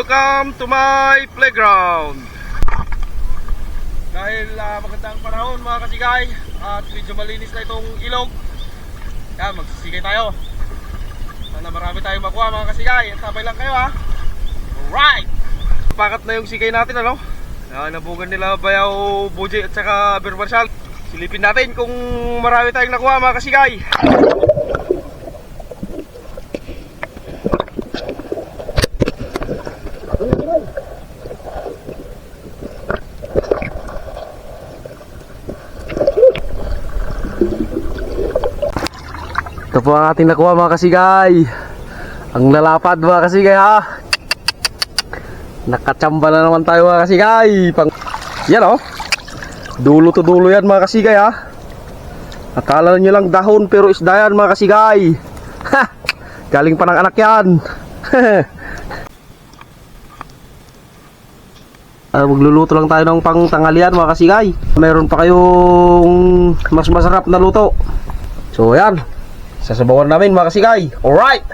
Welcome to my playground. Dahil ah, magandang panahon mga kasigay at medyo malinis na itong ilog. Yan, magsisigay tayo. Sana marami tayong makuha mga kasigay. Sabay lang kayo ha. Alright! Pakat na yung sigay natin ano. Yan, nabugan nila Bayaw, Buji at saka Beer Marshal. Silipin natin kung marami tayong nakuha mga kasigay. Ito po ang ating nakuha mga kasigay. Ang lalapad mga kasigay ha. Nakachamba na naman tayo mga kasigay. Pang... Yan oh. Dulo to dulo yan mga kasigay ha. Akala nyo lang dahon pero isda yan mga kasigay. Ha! Galing pa ng anak yan. Ah, magluluto lang tayo ng pang tanghalian mga kasigay. Meron pa kayong mas masarap na luto. So yan, sasabawan namin mga kasigay. Alright!